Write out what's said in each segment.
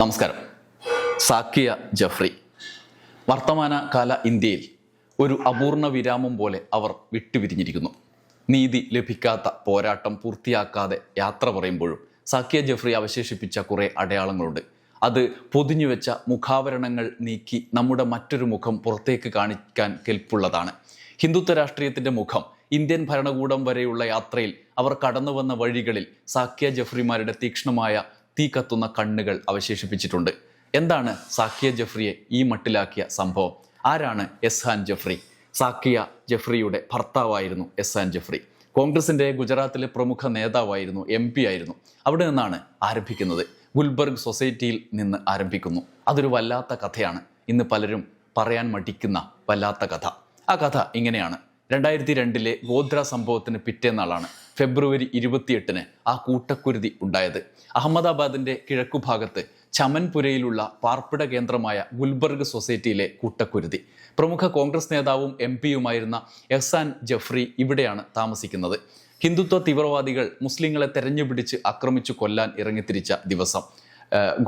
നമസ്കാരം. സാക്കിയ ജഫ്രി. വർത്തമാന കാല ഇന്ത്യയിൽ ഒരു അപൂർണ വിരാമം പോലെ അവർ വിട്ടുപിരിഞ്ഞിരിക്കുന്നു. നീതി ലഭിക്കാത്ത പോരാട്ടം പൂർത്തിയാക്കാതെ യാത്ര പറയുമ്പോഴും സാക്കിയ ജഫ്രി അവശേഷിപ്പിച്ച കുറേ അടയാളങ്ങളുണ്ട്. അത് പൊതിഞ്ഞുവെച്ച മുഖാവരണങ്ങൾ നീക്കി നമ്മുടെ മറ്റൊരു മുഖം പുറത്തേക്ക് കാണിക്കാൻ കെൽപ്പുള്ളതാണ്. ഹിന്ദുത്വ രാഷ്ട്രീയത്തിന്റെ മുഖം ഇന്ത്യൻ ഭരണകൂടം വരെയുള്ള യാത്രയിൽ അവർ കടന്നു വന്ന വഴികളിൽ സാക്കിയ ജഫ്രിമാരുടെ തീക്ഷ്ണമായ തീ കത്തുന്ന കണ്ണുകൾ അവശേഷിപ്പിച്ചിട്ടുണ്ട്. എന്താണ് സാക്കിയ ജഫ്രിയെ ഈ മട്ടിലാക്കിയ സംഭവം? ആരാണ് എസ്ഹാൻ ജഫ്രി? സാക്കിയ ജഫ്രിയുടെ ഭർത്താവായിരുന്നു എസ്ഹാൻ ജഫ്രി. കോൺഗ്രസിന്റെ ഗുജറാത്തിലെ പ്രമുഖ നേതാവായിരുന്നു എം പി ആയിരുന്നു. അവിടെ നിന്നാണ് ആരംഭിക്കുന്നത്. ഗുൽബർഗ് സൊസൈറ്റിയിൽ നിന്ന് ആരംഭിക്കുന്നു. അതൊരു വല്ലാത്ത കഥയാണ്. ഇന്ന് പലരും പറയാൻ മടിക്കുന്ന വല്ലാത്ത കഥ. ആ കഥ ഇങ്ങനെയാണ്. രണ്ടായിരത്തി രണ്ടിലെ ഗോദ്ര സംഭവത്തിന് പിറ്റേന്നാളാണ് ഫെബ്രുവരി ഇരുപത്തിയെട്ടിന് ആ കൂട്ടക്കുരുതി ഉണ്ടായത്. അഹമ്മദാബാദിന്റെ കിഴക്കുഭാഗത്ത് ചമൻപുരയിലുള്ള പാർപ്പിട കേന്ദ്രമായ ഗുൽബർഗ് സൊസൈറ്റിയിലെ കൂട്ടക്കുരുതി. പ്രമുഖ കോൺഗ്രസ് നേതാവും എം പിയുമായിരുന്ന എഹ്സാൻ ജഫ്രി ഇവിടെയാണ് താമസിക്കുന്നത്. ഹിന്ദുത്വ തീവ്രവാദികൾ മുസ്ലിങ്ങളെ തെരഞ്ഞുപിടിച്ച് ആക്രമിച്ചു കൊല്ലാൻ ഇറങ്ങിത്തിരിച്ച ദിവസം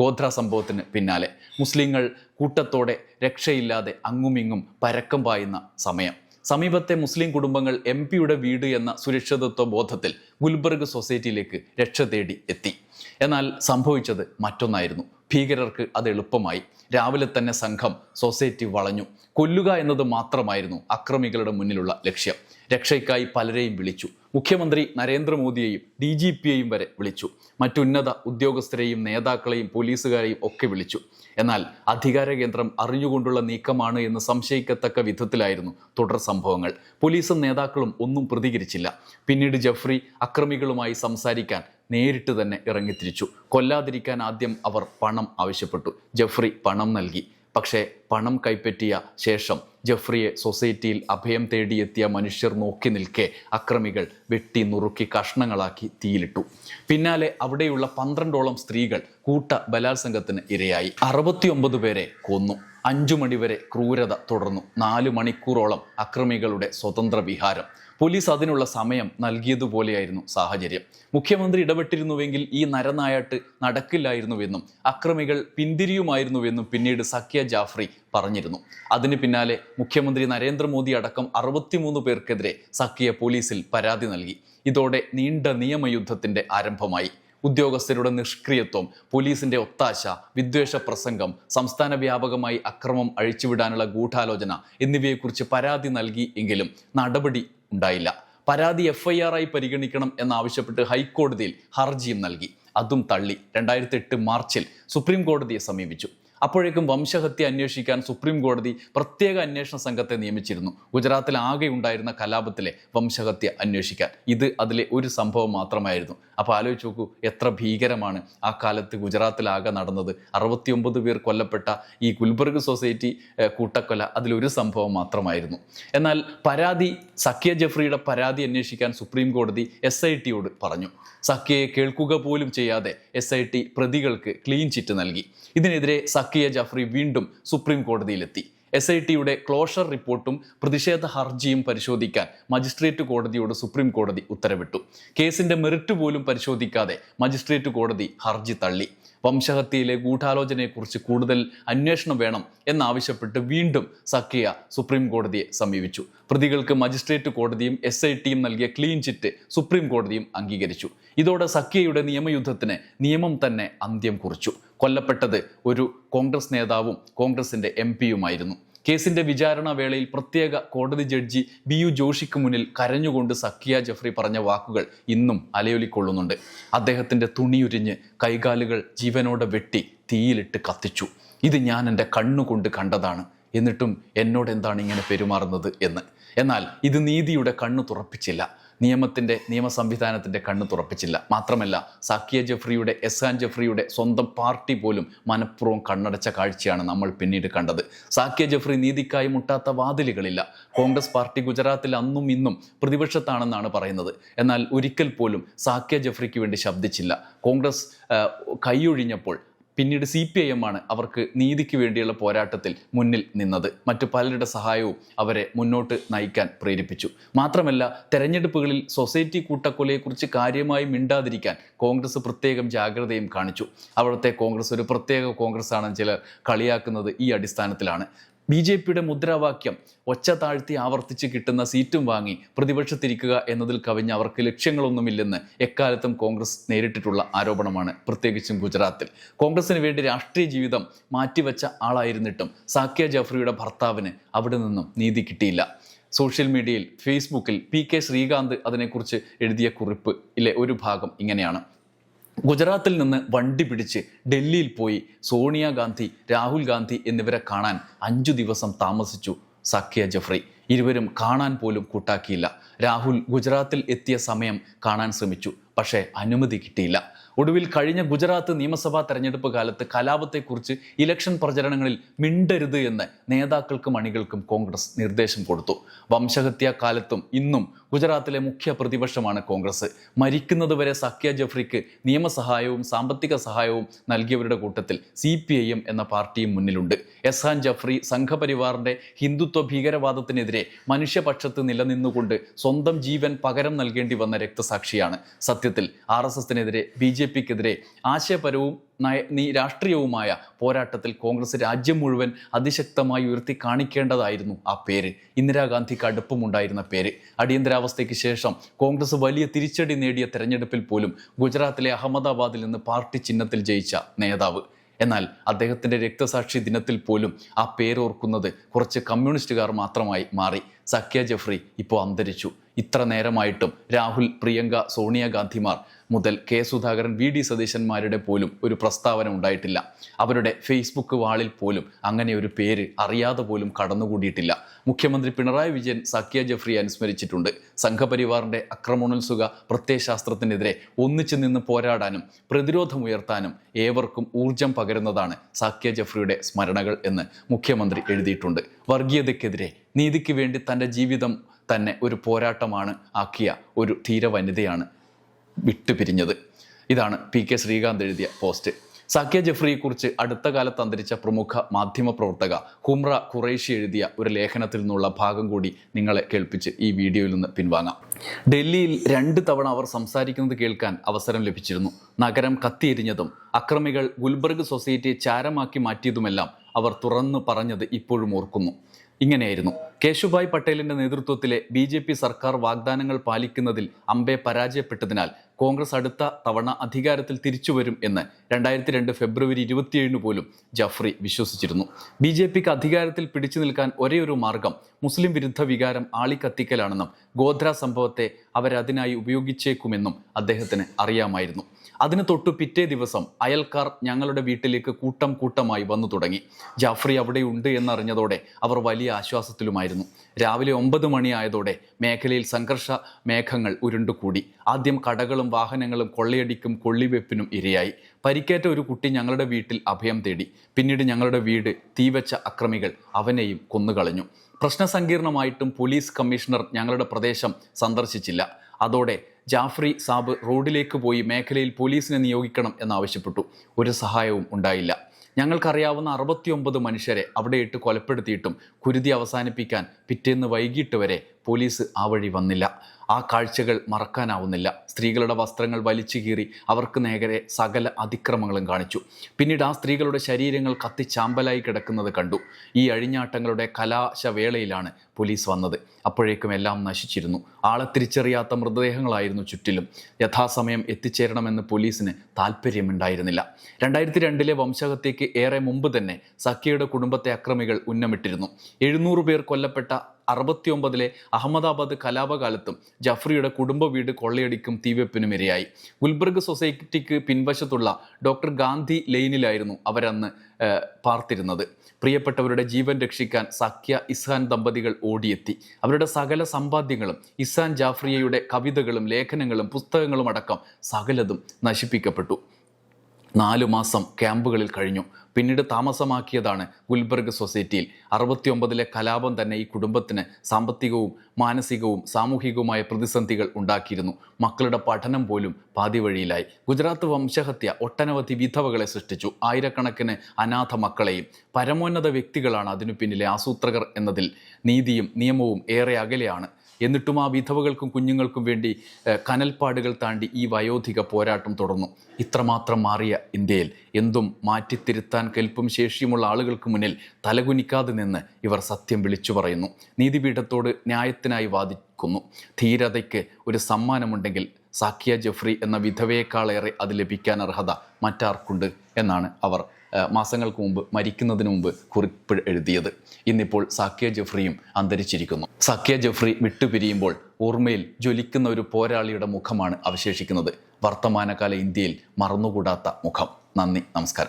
ഗോത്ര സംഭവത്തിന് പിന്നാലെ. മുസ്ലിങ്ങൾ കൂട്ടത്തോടെ രക്ഷയില്ലാതെ അങ്ങുമിങ്ങും പരക്കം പായുന്ന സമയം. സമീപത്തെ മുസ്ലിം കുടുംബങ്ങൾ എം പിയുടെ വീട് എന്ന സുരക്ഷിതത്വ ബോധത്തിൽ ഗുൽബർഗ് സൊസൈറ്റിയിലേക്ക് രക്ഷ തേടി എത്തി. എന്നാൽ സംഭവിച്ചത് മറ്റൊന്നായിരുന്നു. ഭീകരർക്ക് അത് എളുപ്പമായി. രാവിലെ തന്നെ സംഘം സൊസൈറ്റി വളഞ്ഞു. കൊല്ലുക എന്നത് മാത്രമായിരുന്നു അക്രമികളുടെ മുന്നിലുള്ള ലക്ഷ്യം. രക്ഷയ്ക്കായി പലരെയും വിളിച്ചു. മുഖ്യമന്ത്രി നരേന്ദ്രമോദിയെയും ഡി ജി പിയെയും വരെ വിളിച്ചു. മറ്റുന്നത ഉദ്യോഗസ്ഥരെയും നേതാക്കളെയും പോലീസുകാരെയും ഒക്കെ വിളിച്ചു. എന്നാൽ അധികാര കേന്ദ്രം അറിഞ്ഞുകൊണ്ടുള്ള നീക്കമാണ് എന്ന് സംശയിക്കത്തക്ക വിധത്തിലായിരുന്നു തുടർ സംഭവങ്ങൾ. പോലീസും നേതാക്കളും ഒന്നും പ്രതികരിച്ചില്ല. പിന്നീട് ജഫ്രി അക്രമികളുമായി സംസാരിക്കാൻ നേരിട്ട് തന്നെ ഇറങ്ങിത്തിരിച്ചു. കൊല്ലാതിരിക്കാൻ ആദ്യം അവർ പണം ആവശ്യപ്പെട്ടു. ജഫ്രി പണം നൽകി. പക്ഷേ പണം കൈപ്പറ്റിയ ശേഷം ജഫ്രിയെ സൊസൈറ്റിയിൽ അഭയം തേടിയെത്തിയ മനുഷ്യർ നോക്കി നിൽക്കെ അക്രമികൾ വെട്ടി നുറുക്കി കഷ്ണങ്ങളാക്കി തീയിലിട്ടു. പിന്നാലെ അവിടെയുള്ള പന്ത്രണ്ടോളം സ്ത്രീകൾ കൂട്ട ബലാത്സംഗത്തിന് ഇരയായി. അറുപത്തിയൊമ്പത് പേരെ കൊന്നു. അഞ്ചു മണിവരെ ക്രൂരത തുടർന്നു. നാല് മണിക്കൂറോളം അക്രമികളുടെ സ്വതന്ത്ര വിഹാരം. പോലീസ് അതിനുള്ള സമയം നൽകിയതുപോലെയായിരുന്നു സാഹചര്യം. മുഖ്യമന്ത്രി ഇടപെട്ടിരുന്നുവെങ്കിൽ ഈ നരനായാട്ട് നടക്കില്ലായിരുന്നുവെന്നും അക്രമികൾ പിന്തിരിയുമായിരുന്നുവെന്നും പിന്നീട് സഖ്യ ജാഫ്രി പറഞ്ഞിരുന്നു. അതിന് പിന്നാലെ മുഖ്യമന്ത്രി നരേന്ദ്രമോദി അടക്കം അറുപത്തിമൂന്ന് പേർക്കെതിരെ സഖ്യ പോലീസിൽ പരാതി നൽകി. ഇതോടെ നീണ്ട നിയമയുദ്ധത്തിന്റെ ആരംഭമായി. ഉദ്യോഗസ്ഥരുടെ നിഷ്ക്രിയത്വം പോലീസിന്റെ ഒത്താശ വിദ്വേഷ പ്രസംഗം സംസ്ഥാന വ്യാപകമായി അക്രമം അഴിച്ചുവിടാനുള്ള ഗൂഢാലോചന എന്നിവയെക്കുറിച്ച് പരാതി നൽകി എങ്കിലും നടപടി ഉണ്ടായില്ല. പരാതി എഫ്ഐആർ പരിഗണിക്കണം എന്നാവശ്യപ്പെട്ട് ഹൈക്കോടതിയിൽ ഹർജിയും നൽകി. അതും തള്ളി. രണ്ടായിരത്തി എട്ട് മാർച്ചിൽ സുപ്രീം കോടതിയെ സമീപിച്ചു. അപ്പോഴേക്കും വംശഹത്യ അന്വേഷിക്കാൻ സുപ്രീം കോടതി പ്രത്യേക അന്വേഷണ സംഘത്തെ നിയമിച്ചിരുന്നു. ഗുജറാത്തിൽ ആകെ ഉണ്ടായിരുന്ന കലാപത്തിലെ വംശഹത്യ അന്വേഷിക്കാൻ. ഇത് അതിലെ ഒരു സംഭവം മാത്രമായിരുന്നു. അപ്പോൾ ആലോചിച്ച് നോക്കൂ എത്ര ഭീകരമാണ് ആ കാലത്ത് ഗുജറാത്തിലാകെ നടന്നത്. അറുപത്തിയൊമ്പത് പേർ കൊല്ലപ്പെട്ട ഈ ഗുൽബർഗ് സൊസൈറ്റി കൂട്ടക്കൊല അതിലൊരു സംഭവം മാത്രമായിരുന്നു. എന്നാൽ പരാതി സഖ്യ ജഫ്രിയുടെ പരാതി അന്വേഷിക്കാൻ സുപ്രീം കോടതി എസ് ഐ ടിയോട് പറഞ്ഞു. സഖ്യയെ കേൾക്കുക പോലും ചെയ്യാതെ എസ് ഐ ടി പ്രതികൾക്ക് ക്ലീൻ ചിറ്റ് നൽകി. ഇതിനെതിരെ സക്കിയ ജഫ്രി വീണ്ടും സുപ്രീം കോടതിയിലെത്തി. എസ് ഐ ടിയുടെ ക്ലോഷർ റിപ്പോർട്ടും പ്രതിഷേധ ഹർജിയും പരിശോധിക്കാൻ മജിസ്ട്രേറ്റ് കോടതിയോട് സുപ്രീം കോടതി ഉത്തരവിട്ടു. കേസിന്റെ മെറിറ്റ് പോലും പരിശോധിക്കാതെ മജിസ്ട്രേറ്റ് കോടതി ഹർജി തള്ളി. വംശഹത്യയിലെ ഗൂഢാലോചനയെക്കുറിച്ച് കൂടുതൽ അന്വേഷണം വേണം എന്നാവശ്യപ്പെട്ട് വീണ്ടും സക്കിയ സുപ്രീം കോടതിയെ സമീപിച്ചു. പ്രതികൾക്ക് മജിസ്ട്രേറ്റ് കോടതിയും എസ് ഐ ടിയും നൽകിയ ക്ലീൻ ചിറ്റ് സുപ്രീം കോടതിയും അംഗീകരിച്ചു. ഇതോടെ സക്കിയയുടെ നിയമയുദ്ധത്തിന് നിയമം തന്നെ അന്ത്യം കുറിച്ചു. കൊല്ലപ്പെട്ടത് ഒരു കോൺഗ്രസ് നേതാവും കോൺഗ്രസിന്റെ എം പിയുമായിരുന്നു. കേസിന്റെ വിചാരണ വേളയിൽ പ്രത്യേക കോടതി ജഡ്ജി ബി യു ജോഷിക്ക് മുന്നിൽ കരഞ്ഞുകൊണ്ട് സഖിയ ജഫ്രി പറഞ്ഞ വാക്കുകൾ ഇന്നും അലയൊലിക്കൊള്ളുന്നുണ്ട്. അദ്ദേഹത്തിന്റെ തുണിയുരിഞ്ഞ് കൈകാലുകൾ ജീവനോടെ വെട്ടി തീയിലിട്ട് കത്തിച്ചു. ഇത് ഞാൻ എന്റെ കണ്ണുകൊണ്ട് കണ്ടതാണ്. എന്നിട്ടും എന്നോട് എന്താണ് ഇങ്ങനെ പെരുമാറുന്നത് എന്ന്. എന്നാൽ ഇത് നീതിയുടെ കണ്ണു തുറപ്പിച്ചില്ല. നിയമത്തിന്റെ നിയമ സംവിധാനത്തിന്റെ കണ്ണ് തുറപ്പിച്ചില്ല. മാത്രമല്ല സാക്കിയ ജഫ്രിയുടെ എസ്ഹാൻ ജഫ്രിയുടെ സ്വന്തം പാർട്ടി പോലും മനഃപൂർവം കണ്ണടച്ച കാഴ്ചയാണ് നമ്മൾ പിന്നീട് കണ്ടത്. സാക്കിയ ജഫ്രി നീതിക്കായി മുട്ടാത്ത വാതിലുകളില്ല. കോൺഗ്രസ് പാർട്ടി ഗുജറാത്തിൽ അന്നും ഇന്നും പ്രതിപക്ഷത്താണെന്നാണ് പറയുന്നത്. എന്നാൽ ഒരിക്കൽ പോലും സാക്കിയ ജഫ്രിക്ക് വേണ്ടി ശബ്ദിച്ചില്ല. കോൺഗ്രസ് കൈയൊഴിഞ്ഞപ്പോൾ പിന്നീട് സി പി ഐ എം ആണ് അവർക്ക് നീതിക്ക് വേണ്ടിയുള്ള പോരാട്ടത്തിൽ മുന്നിൽ നിന്നത്. മറ്റു പലരുടെ സഹായവും അവരെ മുന്നോട്ട് നയിക്കാൻ പ്രേരിപ്പിച്ചു. മാത്രമല്ല തെരഞ്ഞെടുപ്പുകളിൽ സൊസൈറ്റി കൂട്ടക്കൊലയെക്കുറിച്ച് കാര്യമായി മിണ്ടാതിരിക്കാൻ കോൺഗ്രസ് പ്രത്യേകം ജാഗ്രതയും കാണിച്ചു. അവിടുത്തെ കോൺഗ്രസ് ഒരു പ്രത്യേക കോൺഗ്രസ് ആണെന്ന് ചിലർ കളിയാക്കുന്നത് ഈ അടിസ്ഥാനത്തിലാണ്. ബി ജെ പിയുടെ മുദ്രാവാക്യം ഒച്ച താഴ്ത്തി ആവർത്തിച്ച് കിട്ടുന്ന സീറ്റും വാങ്ങി പ്രതിപക്ഷത്തിരിക്കുക എന്നതിൽ കവിഞ്ഞ് അവർക്ക് ലക്ഷ്യങ്ങളൊന്നുമില്ലെന്ന് എക്കാലത്തും കോൺഗ്രസ് നേരിട്ടിട്ടുള്ള ആരോപണമാണ് പ്രത്യേകിച്ചും ഗുജറാത്തിൽ. കോൺഗ്രസിന് വേണ്ടി രാഷ്ട്രീയ ജീവിതം മാറ്റിവെച്ച ആളായിരുന്നിട്ടും സാക്യ ജഫ്രിയുടെ ഭർത്താവിന് അവിടെ നിന്നും നീതി കിട്ടിയില്ല. സോഷ്യൽ മീഡിയയിൽ ഫേസ്ബുക്കിൽ പി കെ ശ്രീകാന്ത് അതിനെക്കുറിച്ച് എഴുതിയ കുറിപ്പ് ഇലെ ഒരു ഭാഗം ഇങ്ങനെയാണ്. ഗുജറാത്തിൽ നിന്ന് വണ്ടി പിടിച്ച് ഡൽഹിയിൽ പോയി സോണിയാഗാന്ധി രാഹുൽ ഗാന്ധി എന്നിവരെ കാണാൻ അഞ്ചു ദിവസം താമസിച്ചു സഖ്യ ജഫ്രി. ഇരുവരും കാണാൻ പോലും കൂട്ടാക്കിയില്ല. രാഹുൽ ഗുജറാത്തിൽ എത്തിയ സമയം കാണാൻ ശ്രമിച്ചു. പക്ഷേ അനുമതി കിട്ടിയില്ല. ഒടുവിൽ കഴിഞ്ഞ ഗുജറാത്ത് നിയമസഭാ തെരഞ്ഞെടുപ്പ് കാലത്ത് കലാപത്തെക്കുറിച്ച് ഇലക്ഷൻ പ്രചരണങ്ങളിൽ മിണ്ടരുത് എന്ന് നേതാക്കൾക്കും അണികൾക്കും കോൺഗ്രസ് നിർദ്ദേശം കൊടുത്തു. വംശഹത്യാ കാലത്തും ഇന്നും ഗുജറാത്തിലെ മുഖ്യ പ്രതിപക്ഷമാണ് കോൺഗ്രസ്. മരിക്കുന്നതുവരെ സഖ്യ ജഫ്രിക്ക് നിയമസഹായവും സാമ്പത്തിക സഹായവും നൽകിയവരുടെ കൂട്ടത്തിൽ സി എന്ന പാർട്ടിയും മുന്നിലുണ്ട്. എസ്ഹാൻ ജഫ്രി സംഘപരിവാറിന്റെ ഹിന്ദുത്വ ഭീകരവാദത്തിനെതിരെ മനുഷ്യപക്ഷത്ത് നിലനിന്നുകൊണ്ട് സ്വന്തം ജീവൻ പകരം നൽകേണ്ടി വന്ന രക്തസാക്ഷിയാണ്. സത്യത്തിൽ ആർ എസ് എസിനെതിരെ ബി ജെ പിക്കെതിരെ ആശയപരവും രാഷ്ട്രീയവുമായ പോരാട്ടത്തിൽ കോൺഗ്രസ് രാജ്യം മുഴുവൻ അതിശക്തമായി ഉയർത്തി കാണിക്കേണ്ടതായിരുന്നു ആ പേര്. ഇന്ദിരാഗാന്ധിക്ക് അടുപ്പമുണ്ടായിരുന്ന പേര്. അടിയന്തരാവസ്ഥയ്ക്ക് ശേഷം കോൺഗ്രസ് വലിയ തിരിച്ചടി നേടിയ തെരഞ്ഞെടുപ്പിൽ പോലും ഗുജറാത്തിലെ അഹമ്മദാബാദിൽ നിന്ന് പാർട്ടി ചിഹ്നത്തിൽ ജയിച്ച നേതാവ്. എന്നാൽ അദ്ദേഹത്തിന്റെ രക്തസാക്ഷി ദിനത്തിൽ പോലും ആ പേരോർക്കുന്നത് കുറച്ച് കമ്മ്യൂണിസ്റ്റുകാർ മാത്രമായി മാറി. സഖ്യ ജഫ്രി ഇപ്പോൾ അന്തരിച്ചു. ഇത്ര നേരമായിട്ടും രാഹുൽ പ്രിയങ്ക സോണിയാഗാന്ധിമാർ മുതൽ കെ സുധാകരൻ വി ഡി സതീശന്മാരുടെ പോലും ഒരു പ്രസ്താവന ഉണ്ടായിട്ടില്ല. അവരുടെ ഫേസ്ബുക്ക് വാളിൽ പോലും അങ്ങനെ ഒരു പേര് അറിയാതെ പോലും കടന്നുകൂടിയിട്ടില്ല. മുഖ്യമന്ത്രി പിണറായി വിജയൻ സഖ്യ ജഫ്രി അനുസ്മരിച്ചിട്ടുണ്ട്. സംഘപരിവാറിന്റെ അക്രമണോത്സുക പ്രത്യയശാസ്ത്രത്തിനെതിരെ ഒന്നിച്ചു നിന്ന് പോരാടാനും പ്രതിരോധമുയർത്താനും ഏവർക്കും ഊർജം പകരുന്നതാണ് സഖ്യ ജഫ്രിയുടെ സ്മരണകൾ എന്ന് മുഖ്യമന്ത്രി എഴുതിയിട്ടുണ്ട്. വർഗീയതയ്ക്കെതിരെ നീതിക്ക് വേണ്ടി തന്റെ ജീവിതം തന്നെ ഒരു പോരാട്ടമാണ് ആക്കിയ ഒരു ധീര വനിതയാണ് വിട്ടുപിരിഞ്ഞത്. ഇതാണ് പി കെ ശ്രീകാന്ത് എഴുതിയ പോസ്റ്റ്. സഖ്യ ജഫ്രിയെക്കുറിച്ച് അടുത്ത കാലത്ത് അന്തരിച്ച പ്രമുഖ മാധ്യമ പ്രവർത്തക ഹുംറ ഖുറൈഷി എഴുതിയ ഒരു ലേഖനത്തിൽ നിന്നുള്ള ഭാഗം കൂടി നിങ്ങളെ കേൾപ്പിച്ച് ഈ വീഡിയോയിൽ നിന്ന് പിൻവാങ്ങാം. ഡൽഹിയിൽ രണ്ട് തവണ അവർ സംസാരിക്കുന്നത് കേൾക്കാൻ അവസരം ലഭിച്ചിരുന്നു. നഗരം കത്തിയെരിഞ്ഞതും അക്രമികൾ ഗുൽബർഗ് സൊസൈറ്റിയെ ചാരമാക്കി മാറ്റിയതുമെല്ലാം അവർ തുറന്നു പറഞ്ഞത് ഇപ്പോഴും ഓർക്കുന്നു. ഇങ്ങനെയായിരുന്നു. കേശുഭായ് പട്ടേലിന്റെ നേതൃത്വത്തിലെ ബി ജെ പി സർക്കാർ വാഗ്ദാനങ്ങൾ പാലിക്കുന്നതിൽ അംബെ പരാജയപ്പെട്ടതിനാൽ കോൺഗ്രസ് അടുത്ത തവണ അധികാരത്തിൽ തിരിച്ചുവരും എന്ന് രണ്ടായിരത്തി രണ്ട് ഫെബ്രുവരി ഇരുപത്തിയേഴിന് പോലും ജഫ്രി വിശ്വസിച്ചിരുന്നു. ബി ജെ പിക്ക് അധികാരത്തിൽ പിടിച്ചു നിൽക്കാൻ ഒരേയൊരു മാർഗം മുസ്ലിം വിരുദ്ധ വികാരം ആളിക്കത്തിക്കലാണെന്നും ഗോധ്ര സംഭവത്തെ അവരതിനായി ഉപയോഗിച്ചേക്കുമെന്നും അദ്ദേഹത്തിന് അറിയാമായിരുന്നു. അതിന് തൊട്ടു പിറ്റേ ദിവസം അയൽക്കാർ ഞങ്ങളുടെ വീട്ടിലേക്ക് കൂട്ടം കൂട്ടമായി വന്നു തുടങ്ങി. ജാഫ്രി അവിടെയുണ്ട് എന്നറിഞ്ഞതോടെ അവർ വലിയ ആശ്വാസത്തിലുമായിരുന്നു രാവിലെ ഒമ്പത് മണിയായതോടെ മേഖലയിൽ സംഘർഷ മേഘങ്ങൾ ഉരുണ്ടുകൂടി. ആദ്യം കടകളും വാഹനങ്ങളും കൊള്ളയടിക്കും കൊള്ളിവെപ്പിനും ഇരയായി. പരിക്കേറ്റ ഒരു കുട്ടി ഞങ്ങളുടെ വീട്ടിൽ അഭയം തേടി. പിന്നീട് ഞങ്ങളുടെ വീട് തീവച്ച അക്രമികൾ അവനെയും കൊന്നുകളഞ്ഞു. പ്രശ്നസങ്കീർണമായിട്ടും പോലീസ് കമ്മീഷണർ ഞങ്ങളുടെ പ്രദേശം സന്ദർശിച്ചില്ല. അതോടെ ജാഫ്രി സാബ് റോഡിലേക്ക് പോയി മേഖലയിൽ പോലീസിനെ നിയോഗിക്കണം എന്നാവശ്യപ്പെട്ടു. ഒരു സഹായവും ഉണ്ടായില്ല. ഞങ്ങൾക്കറിയാവുന്ന അറുപത്തിയൊമ്പത് മനുഷ്യരെ അവിടെയിട്ട് കൊലപ്പെടുത്തിയിട്ടും കുരുതി അവസാനിപ്പിക്കാൻ പിറ്റേന്ന് വൈകിട്ട് വരെ പോലീസ് ആ വഴി വന്നില്ല. ആ കാഴ്ചകൾ മറക്കാനാവുന്നില്ല. സ്ത്രീകളുടെ വസ്ത്രങ്ങൾ വലിച്ചു കീറി അവർക്ക് നേരെ സകല അതിക്രമങ്ങളും കാണിച്ചു. പിന്നീട് ആ സ്ത്രീകളുടെ ശരീരങ്ങൾ കത്തിച്ചാമ്പലായി കിടക്കുന്നത് കണ്ടു. ഈ അഴിഞ്ഞാട്ടങ്ങളുടെ കലാശവേളയിലാണ് പോലീസ് വന്നത്. അപ്പോഴേക്കും എല്ലാം നശിച്ചിരുന്നു. ആളെ തിരിച്ചറിയാത്ത മൃതദേഹങ്ങളായിരുന്നു ചുറ്റിലും. യഥാസമയം എത്തിച്ചേരണമെന്ന് പോലീസിന് താല്പര്യമുണ്ടായിരുന്നില്ല രണ്ടായിരത്തി രണ്ടിലെ വംശഹത്യയ്ക്ക് ഏറെ മുമ്പ് തന്നെ സഖിയുടെ കുടുംബത്തെ അക്രമികൾ ഉന്നമിട്ടിരുന്നു. എഴുന്നൂറ് പേർ കൊല്ലപ്പെട്ട അറുപത്തിയൊമ്പതിലെ അഹമ്മദാബാദ് കലാപകാലത്തും ജഫ്രിയുടെ കുടുംബ വീട് കൊള്ളയടിക്കും തീവെപ്പിനും ഇരയായി. ഗുൽബർഗ് സൊസൈറ്റിക്ക് പിൻവശത്തുള്ള ഡോക്ടർ ഗാന്ധി ലെയിനിലായിരുന്നു അവരന്ന് പാർത്തിരുന്നത്. പ്രിയപ്പെട്ടവരുടെ ജീവൻ രക്ഷിക്കാൻ സഖ്യ ഇസ്ഹാൻ ദമ്പതികൾ ഓടിയെത്തി. അവരുടെ സകല സമ്പാദ്യങ്ങളും ഇസ്ഹാൻ ജാഫ്രിയയുടെ കവിതകളും ലേഖനങ്ങളും പുസ്തകങ്ങളും അടക്കം സകലതും നശിപ്പിക്കപ്പെട്ടു. നാലു മാസം ക്യാമ്പുകളിൽ കഴിഞ്ഞു. പിന്നീട് താമസമാക്കിയതാണ് ഗുൽബർഗ് സൊസൈറ്റിയിൽ. അറുപത്തിയൊമ്പതിലെ കലാപം തന്നെ ഈ കുടുംബത്തിന് സാമ്പത്തികവും മാനസികവും സാമൂഹികവുമായ പ്രതിസന്ധികൾ ഉണ്ടാക്കിയിരുന്നു. മക്കളുടെ പഠനം പോലും പാതി വഴിയിലായി ഗുജറാത്ത് വംശഹത്യ ഒട്ടനവധി വിധവകളെ സൃഷ്ടിച്ചു. ആയിരക്കണക്കിന് അനാഥ മക്കളെയും പരമോന്നത വ്യക്തികളാണ് അതിനു പിന്നിലെ ആസൂത്രകർ എന്നതിൽ നീതിയും നിയമവും ഏറെ അകലെയാണ് എന്നിട്ടും ആ വിധവകൾക്കും കുഞ്ഞുങ്ങൾക്കും വേണ്ടി കനൽപ്പാടുകൾ താണ്ടി ഈ വയോധിക പോരാട്ടം തുടർന്നു. ഇത്രമാത്രം മാറിയ ഇന്ത്യയിൽ എന്തും മാറ്റിത്തിരുത്താൻ കെൽപ്പും ശേഷിയുമുള്ള ആളുകൾക്ക് മുന്നിൽ തലകുനിക്കാതെ നിന്ന് ഇവർ സത്യം വിളിച്ചു പറയുന്നു. നീതിപീഠത്തോട് ന്യായത്തിനായി വാദിക്കുന്നു. ധീരതയ്ക്ക് ഒരു സമ്മാനമുണ്ടെങ്കിൽ സാക്കിയ ജഫ്രി എന്ന വിധവയേക്കാളേറെ അത് ലഭിക്കാൻ അർഹത മറ്റാർക്കുണ്ട് എന്നാണ് അവർ മാസങ്ങൾക്ക് മുമ്പ് മരിക്കുന്നതിന് മുമ്പ് കുറിപ്പ് എഴുതിയത്. ഇന്നിപ്പോൾ സാക്കിയ ജഫ്രിയും അന്തരിച്ചിരിക്കുന്നു. സാക്കിയ ജഫ്രി വിട്ടുപിരിയുമ്പോൾ ഓർമ്മയിൽ ജ്വലിക്കുന്ന ഒരു പോരാളിയുടെ മുഖമാണ് അവശേഷിക്കുന്നത്. വർത്തമാനകാല ഇന്ത്യയിൽ മറന്നുകൂടാത്ത മുഖം. നന്ദി നമസ്കാരം.